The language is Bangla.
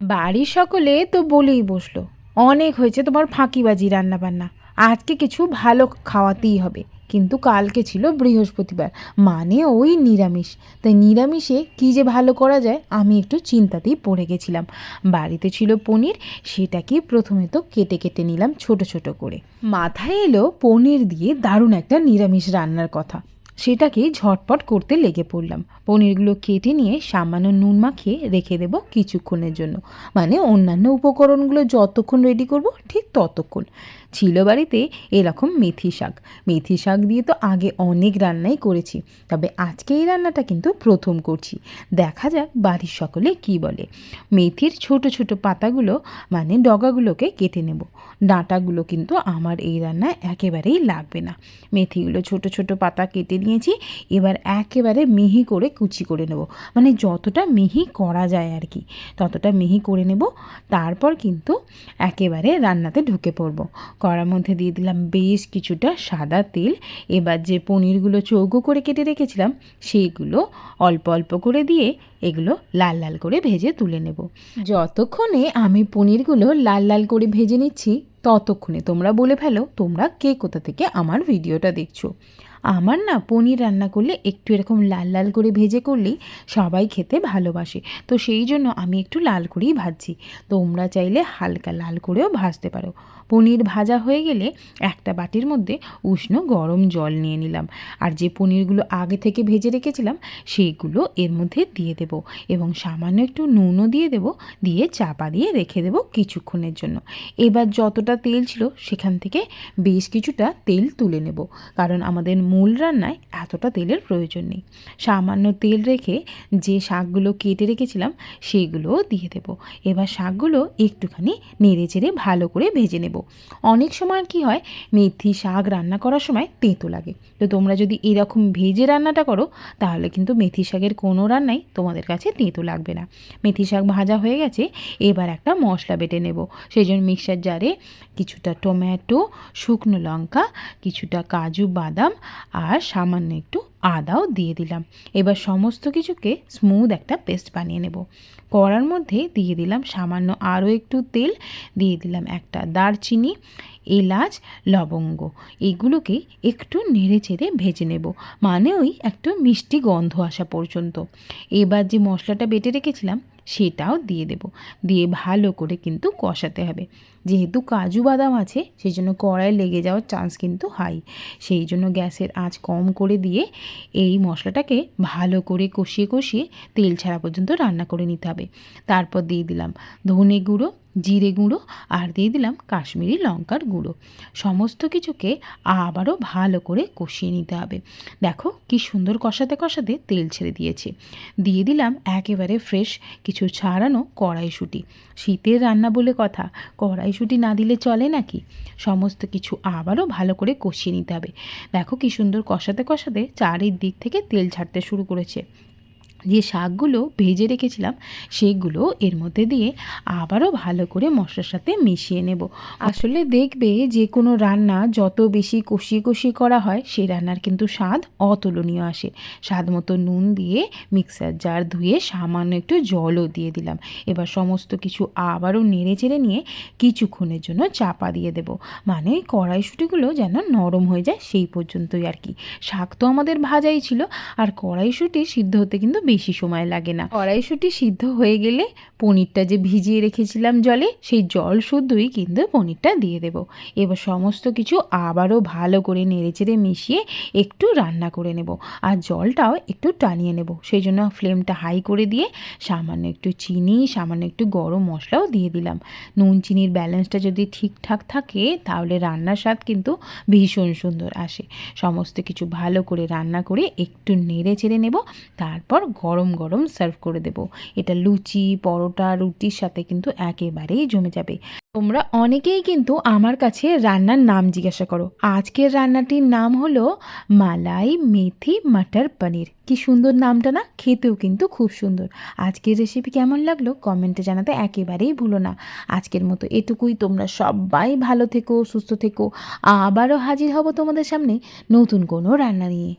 বাড়ির সকলে তো বলেই বসল, অনেক হয়েছে তোমার ফাঁকিবাজি রান্না বান্না আজকে কিছু ভালো খাওয়াতেই হবে, কিন্তু কালকে ছিল বৃহস্পতিবার মানে ওই নিরামিষ, তাই নিরামিষে কী যে ভালো করা যায় আমি একটু চিন্তাতেই পড়ে গেছিলাম, বাড়িতে ছিল পনির, সেটাকে প্রথমে তো কেটে কেটে নিলাম ছোট ছোট করে, মাথায় এলো পনির দিয়ে দারুণ একটা নিরামিষ রান্নার কথা সেটাকেই ঝটপট করতে লেগে পড়লাম। পনিরগুলো কেটে নিয়ে সামান্য নুন মাখিয়ে রেখে দেব কিছুক্ষণের জন্য। মানে অন্যান্য উপকরণগুলো যতক্ষণ রেডি করব, ঠিক ততক্ষণ। ছিল বাড়িতে এরকম মেথি শাক। মেথি শাক দিয়ে তো আগে অনেক রান্নাই করেছি, তবে আজকে এই রান্নাটা কিন্তু প্রথম করছি। দেখা যাক বাড়ির সকলে কি বলে। মেথির ছোট ছোট পাতাগুলো মানে ডগাগুলোকে কেটে নেব। ডাঁটাগুলো কিন্তু আমার এই রান্নায় একেবারেই লাগবে না। মেথিগুলো ছোট ছোট পাতা কেটে নিয়েছি, এবার একেবারে মিহি করে কুচি করে নেব। মানে যতটা মিহি করা যায় আর কি, ততটা মিহি করে নেব। তারপর কিন্তু একেবারে রান্নাতে ঢুকে পড়ব। কড়ার মধ্যে দিয়ে দিলাম বেশ কিছুটা সাদা তেল। এবার যে পনিরগুলো চৌকো করে কেটে রেখেছিলাম, সেইগুলো অল্প অল্প করে দিয়ে এগুলো লাল লাল করে ভেজে তুলে নেব। যতক্ষণে আমি পনিরগুলো লাল লাল করে ভেজে নিচ্ছি, ততক্ষণে তোমরা বলে ফেলো তোমরা কে কোথা থেকে আমার ভিডিওটা দেখছ। আমার না পনির রান্না করলে একটু এরকম লাল লাল করে ভেজে করলেই সবাই খেতে ভালোবাসে। তো সেই জন্য আমি একটু লাল করেই ভাজছি। তোমরা চাইলে হালকা লাল করেও ভাজতে পারো। পনির ভাজা হয়ে গেলে একটা বাটির মধ্যে উষ্ণ গরম জল নিয়ে নিলাম। আর যে পনিরগুলো আগে থেকে ভেজে রেখেছিলাম, সেইগুলো এর মধ্যে দিয়ে দেব এবং সামান্য একটু নুনও দিয়ে দেব, দিয়ে চাপা দিয়ে রেখে দেব কিছুক্ষণের জন্য। এবার যতটা তেল ছিল সেখান থেকে বেশ কিছুটা তেল তুলে নেব। কারণ আমাদের মূল রান্নায় এতটা তেলের প্রয়োজন নেই। সামান্য তেল রেখে যে শাকগুলো কেটে রেখেছিলাম সেইগুলোও দিয়ে দেবো। এবার শাকগুলো একটুখানি নেড়ে চেড়ে ভালো করে ভেজে নেব। অনেক সময় কি হয়, মেথি শাক রান্না করার সময় তেঁতো লাগে। তো তোমরা যদি এরকম ভেজে রান্নাটা করো, তাহলে কিন্তু মেথি শাকের কোনো রান্নাই তোমাদের কাছে তেঁতো লাগবে না। মেথি শাক ভাজা হয়ে গেছে, এবার একটা মশলা বেটে নেব। সেই জন্য মিক্সার জারে কিছুটা টমেটো, শুকনো লঙ্কা, কিছুটা কাজু বাদাম আর সামান্য একটু আদাও দিয়ে দিলাম। এবার সমস্ত কিছুকে স্মুথ একটা পেস্ট বানিয়ে নেব। কড়ার মধ্যে দিয়ে দিলাম সামান্য আরও একটু তেল, দিয়ে দিলাম একটা দারচিনি, এলাচ, লবঙ্গ। এগুলোকে একটু নেড়ে চেড়ে ভেজে নেব। মানে ওই একটু মিষ্টি গন্ধ আসা পর্যন্ত। এবার যে মশলাটা বেটে রেখেছিলাম সেটাও দিয়ে দেব। দিয়ে ভালো করে কিন্তু কষাতে হবে। যেহেতু কাজু বাদাম আছে সেই জন্য কড়াই লেগে যাওয়ার চান্স কিন্তু হাই সেই জন্য গ্যাসের আঁচ কম করে দিয়ে এই মশলাটাকে ভালো করে কষিয়ে কষিয়ে তেল ছাড়া পর্যন্ত রান্না করে নিতে হবে। তারপর দিয়ে দিলাম ধনে গুঁড়ো জিরে গুঁড়ো আর দিয়ে দিলাম কাশ্মীরি লঙ্কার গুঁড়ো। সমস্ত কিছুকে আবারও ভালো করে কষিয়ে নিতে হবে। দেখো কি সুন্দর কষাতে কষাতে তেল ছেড়ে দিয়েছে। দিয়ে দিলাম একেবারে ফ্রেশ কিছু ছাড়ানো কড়াইশুঁটি। শীতের রান্না বলে কথা, কড়াইশুঁটি না দিলে চলে নাকি? সমস্ত কিছু আবারও ভালো করে কষিয়ে নিতে হবে। দেখো কি সুন্দর কষাতে কষাতে চারের চারিদিক থেকে তেল ছাড়তে শুরু করেছে। যে শাকগুলো ভেজে রেখেছিলাম, সেগুলো এর মধ্যে দিয়ে আবারও ভালো করে মশলার সাথে মিশিয়ে নেব। আসলে দেখবে যে কোনো রান্না যত বেশি কষিয়ে কষিয়ে করা হয় সেই রান্নার কিন্তু স্বাদ অতুলনীয় আসে। স্বাদ মতো নুন দিয়ে মিক্সার জার ধুয়ে সামান্য একটু জলও দিয়ে দিলাম। এবার সমস্ত কিছু আবারও নেড়ে চেড়ে নিয়ে কিছুক্ষণের জন্য চাপা দিয়ে দেব। মানে কড়াইশুঁটিগুলো যেন নরম হয়ে যায় সেই পর্যন্তই আর কি। শাক তো আমাদের ভাজাই ছিল, আর কড়াইশুঁটি সিদ্ধ হতে কিন্তু বেশি সময় লাগে না। কড়াইশুঁটি সিদ্ধ হয়ে গেলে পনিরটা যে ভিজিয়ে রেখেছিলাম জলে, সেই জল শুদ্ধই কিন্তু পনিরটা দিয়ে দেব। এবার সমস্ত কিছু আবারও ভালো করে নেড়েচেড়ে মিশিয়ে একটু রান্না করে নেব। আর জলটাও একটু টানিয়ে নেব। সেই জন্য ফ্লেমটা হাই করে দিয়ে সামান্য একটু চিনি, সামান্য একটু গরম মশলাও দিয়ে দিলাম। নুন চিনির ব্যালেন্সটা যদি ঠিকঠাক থাকে, তাহলে রান্নার স্বাদ কিন্তু ভীষণ সুন্দর আসে। সমস্ত কিছু ভালো করে রান্না করে একটু নেড়ে চেড়ে নেব। তারপর গরম গরম সার্ভ করে দেব। এটা লুচি, পরোটা, রুটির সাথে কিন্তু একেবারেই জমে যাবে। তোমরা অনেকেই কিন্তু আমার কাছে রান্নার নাম জিজ্ঞাসা করো। আজকের রান্নাটির নাম হলো মালাই মেথি মাটার পনির। কি সুন্দর নামটা না? খেতেও কিন্তু খুব সুন্দর। আজকের রেসিপি কেমন লাগল? কমেন্টে জানাতে একেবারেই ভুলো না। আজকের মতো এটুকুই। তোমরা সবাই ভালো থেকো, সুস্থ থেকো। আবারও হাজির হব তোমাদের সামনে নতুন কোনো রান্না নিয়ে।